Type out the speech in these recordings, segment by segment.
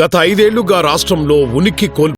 గత ఐదేళ్ళుగా రాష్ట్రంలో ఉనికి కోల్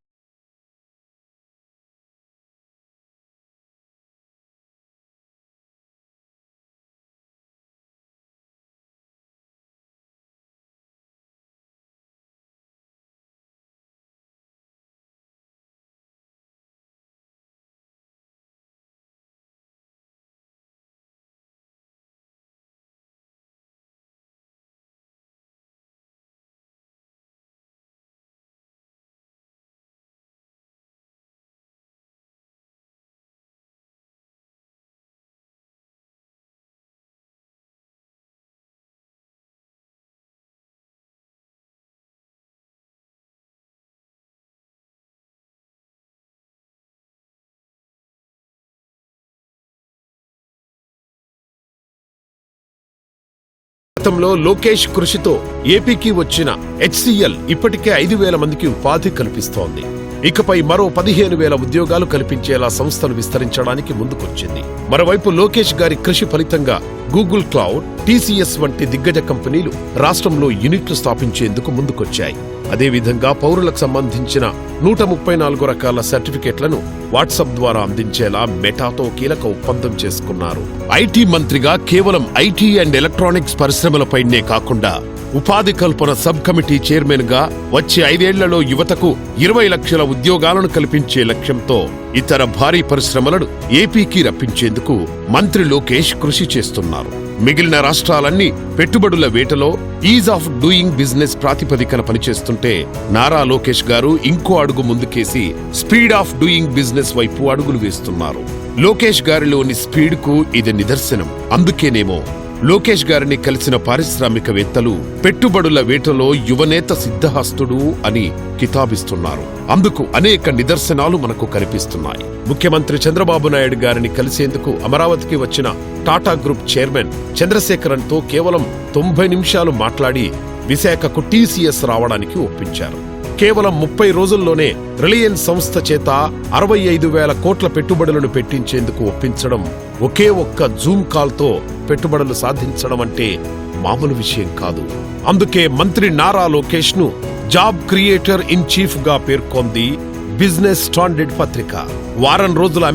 గతంలో లోకేష్ కృషితో ఏపీకి వచ్చిన హెచ్సిఎల్ ఇప్పటికే ఐదు వేల మందికి ఉపాధి కల్పిస్తోంది. ఇకపై మరో పదిహేను వేల ఉద్యోగాలు కల్పించేలా సంస్థను విస్తరించడానికి ముందుకొచ్చింది. మరోవైపు లోకేష్ గారి కృషి ఫలితంగా గూగుల్ క్లౌడ్ టీసీఎస్ వంటి దిగ్గజ కంపెనీలు రాష్ట్రంలో యూనిట్లు స్థాపించేందుకు ముందుకొచ్చాయి. అదేవిధంగా పౌరులకు సంబంధించిన నూట ముప్పై నాలుగు రకాల సర్టిఫికెట్లను వాట్సాప్ ద్వారా అందించేలా మెటాతో కీలక ఒప్పందం చేసుకున్నారు. ఐటీ మంత్రిగా కేవలం ఐటీ అండ్ ఎలక్ట్రానిక్స్ పరిశ్రమలపైనే కాకుండా ఉపాధి కల్పన సబ్ కమిటీ చైర్మన్గా వచ్చే ఐదేళ్ళలో యువతకు ఇరవై లక్షల ఉద్యోగాలను కల్పించే లక్ష్యంతో ఇతర భారీ పరిశ్రమలను ఏపీకి రప్పించేందుకు మంత్రి లోకేష్ కృషి చేస్తున్నారు. మిగిలిన రాష్ట్రాలన్నీ పెట్టుబడుల వేటలో ఈజ్ ఆఫ్ డూయింగ్ బిజినెస్ ప్రాతిపదికన పనిచేస్తుంటే నారా లోకేష్ గారు ఇంకో అడుగు ముందుకేసి స్పీడ్ ఆఫ్ డూయింగ్ బిజినెస్ వైపు అడుగులు వేస్తున్నారు. లోకేష్ గారిలోని స్పీడ్కు ఇది నిదర్శనం. అందుకేనేమో లోకేష్ గారిని కలిసిన పారిశ్రామికవేత్తలు పెట్టుబడుల వేటలో యువనేత సిద్ధహస్తుడు అని కితాబిస్తున్నారు. అందుకు అనేక నిదర్శనాలు మనకు కనిపిస్తున్నాయి. ముఖ్యమంత్రి చంద్రబాబు నాయుడు గారిని కలిసేందుకు అమరావతికి వచ్చిన టాటా గ్రూప్ చైర్మన్ చంద్రశేఖరన్తో కేవలం తొంభై నిమిషాలు మాట్లాడి విశాఖకు టీసీఎస్ రావడానికి ఒప్పించారు. కేవలం ముప్పై రోజుల్లోనే రిలయన్స్ సంస్థ చేత అరవై ఐదు వేల కోట్ల పెట్టుబడులను పెట్టించేందుకు ఒప్పించడం ఒకే ఒక్క జూమ్ కాల్తో పెట్టుబడులు సాధించడం అంటే మామూలు విషయం కాదు. అందుకే మంత్రి నారా లోకేష్ను జాబ్ క్రియేటర్ ఇన్ చీఫ్గా పేర్కొంది బిజినెస్ స్టాండర్డ్ పత్రిక. వారం రోజుల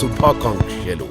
శుభాకాంక్షలు